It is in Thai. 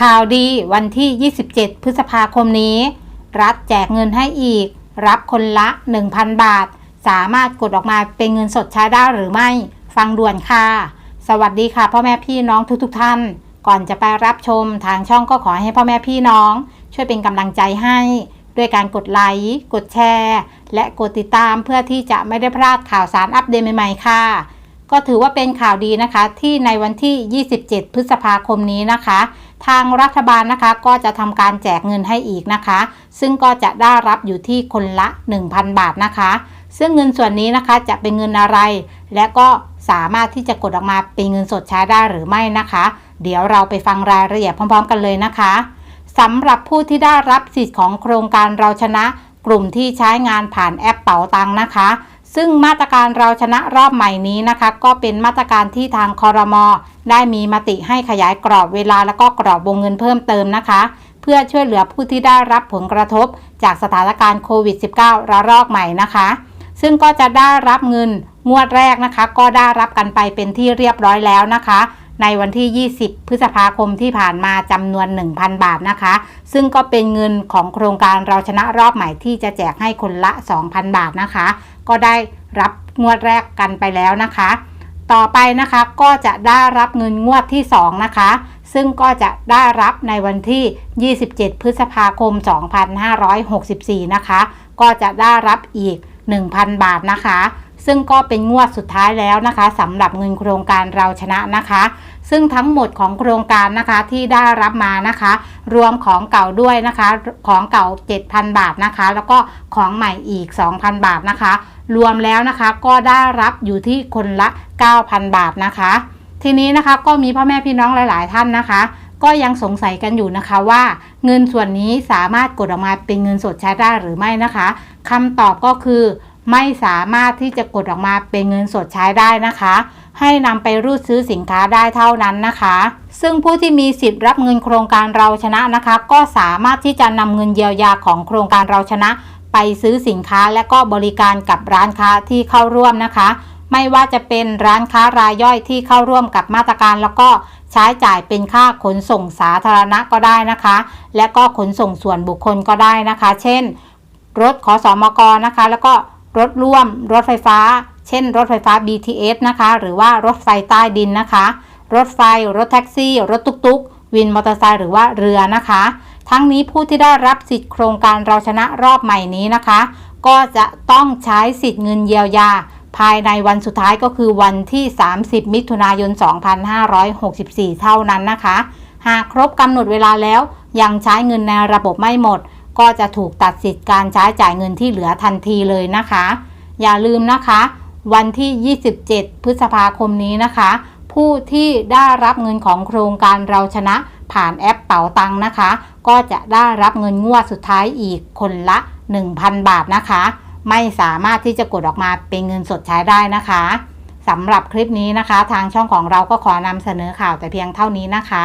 ข่าวดีวันที่ 27 พฤษภาคมนี้ รัฐแจกเงินให้อีก รับคนละ 1,000 บาท สามารถกดออกมาเป็นเงินสดใช้ได้หรือไม่ ฟังด่วนค่ะ สวัสดีค่ะพ่อแม่พี่น้องทุกๆทท่าน ก่อนจะไปรับชมทางช่องก็ขอให้พ่อแม่พี่น้อง ช่วยเป็นกำลังใจให้ ด้วยการกดไลค์ กดแชร์ และกดติดตามเพื่อที่จะไม่ได้พลาดข่าวสารอัปเดตใหม่ๆค่ะ ก็ถือว่าเป็นข่าวดีนะคะที่ในวันที่ 27 พฤษภาคมนี้นะคะ ทางรัฐบาลนะคะก็จะทำการแจกเงินให้อีกนะคะ ซึ่งก็จะได้รับอยู่ที่คนละ 1,000 บาทนะคะ ซึ่งเงินส่วนนี้นะคะจะเป็นเงินอะไร และก็สามารถที่จะกดออกมาเป็นเงินสดใช้ได้หรือไม่นะคะ เดี๋ยวเราไปฟังรายละเอียดพร้อม ๆ กันเลยนะคะสำหรับผู้ที่ได้รับสิทธิ์ของโครงการเราชนะ กลุ่มที่ใช้งานผ่านแอปเป๋าตังนะคะ ซึ่งมาตรการเราชนะรอบใหม่นี้นะคะ ก็เป็นมาตรการที่ทางคอรมอได้มีมติให้ขยายกรอบเวลาและก็กรอบวงเงินเพิ่มเติมนะคะ เพื่อช่วยเหลือผู้ที่ได้รับผลกระทบ จากสถานการณ์โควิด -19 ระลอกใหม่นะคะ ซึ่งก็จะได้รับเงินงวดแรกนะคะ ก็ได้รับกันไปเป็นที่เรียบร้อยแล้วนะคะ ในวันที่ 20 พฤษภาคมที่ผ่านมาจำนวน 1,000 บาทนะคะ ซึ่งก็เป็นเงินของโครงการเราชนะรอบใหม่ที่จะแจกให้คนละ 2,000 บาทนะคะ ก็ได้รับงวดแรกกันไปแล้วนะคะ ต่อไปนะคะก็จะได้รับเงินงวดที่ 2 นะคะ ซึ่งก็จะได้รับในวันที่ 27 พฤษภาคม 2564 นะคะ ก็จะได้รับอีก 1,000 บาทนะคะ ซึ่งก็เป็นงวดสุดท้ายแล้วนะคะสำหรับเงินโครงการเราชนะนะคะ ซึ่งทั้งหมดของโครงการนะคะที่ได้รับมานะคะ รวมของเก่าด้วยนะคะ ของเก่า 7,000 บาทนะคะ แล้วก็ของใหม่อีก 2,000 บาทนะคะ รวมแล้วนะคะก็ได้รับอยู่ที่คนละ 9,000 บาทนะคะ ทีนี้นะคะก็มีพ่อแม่พี่น้องหลาย ๆ ท่านนะคะก็ยังสงสัยกันอยู่นะคะว่า เงินส่วนนี้สามารถกดออกมาเป็นเงินสดใช้ได้หรือไม่นะคะคำตอบก็คือ ไม่สามารถที่จะกดออกมาเป็นเงินสดใช้ได้นะคะ ให้นำไปรูดซื้อสินค้าได้เท่านั้นนะคะ ซึ่งผู้ที่มีสิทธิ์รับเงินโครงการเราชนะนะคะ ก็สามารถที่จะนำเงินเยียวยาของโครงการเราชนะ ไปซื้อสินค้าและก็บริการกับร้านค้าที่เข้าร่วมนะคะ ไม่ว่าจะเป็นร้านค้ารายย่อยที่เข้าร่วมกับมาตรการแล้วก็ใช้จ่ายเป็นค่าขนส่งสาธารณะก็ได้นะคะ และก็ขนส่งส่วนบุคคลก็ได้นะคะ เช่น รถขอสอมกนะคะ แล้วก็ รถร่วม รถไฟฟ้า เช่น รถไฟฟ้า BTS นะคะ หรือว่ารถไฟใต้ดินนะคะ รถไฟ รถแท็กซี่ รถตุ๊กๆ วินมอเตอร์ไซค์หรือว่าเรือนะคะ ทั้งนี้ผู้ที่ได้รับสิทธิโครงการเราชนะรอบใหม่นี้นะคะ ก็จะต้องใช้สิทธิ์เงินเยียวยา ภายในวันสุดท้ายก็คือวันที่ 30 มิถุนายน 2564 เท่านั้นนะคะ หากครบกำหนดเวลาแล้วยังใช้เงินในระบบไม่หมด ก็จะถูกตัดสิทธิ์การใช้จ่ายเงินที่เหลือทันทีเลยนะคะ อย่าลืมนะคะ วันที่ 27 พฤษภาคมนี้นะคะ ผู้ที่ได้รับเงินของโครงการเราชนะผ่านแอปเป๋าตังนะคะ ก็จะได้รับเงินงวดสุดท้ายอีกคนละ 1,000 บาทนะคะ ไม่สามารถที่จะกดออกมาเป็นเงินสดใช้ได้นะคะสำหรับคลิปนี้นะคะ ทางช่องของเราก็ขอนำเสนอข่าวแต่เพียงเท่านี้นะคะ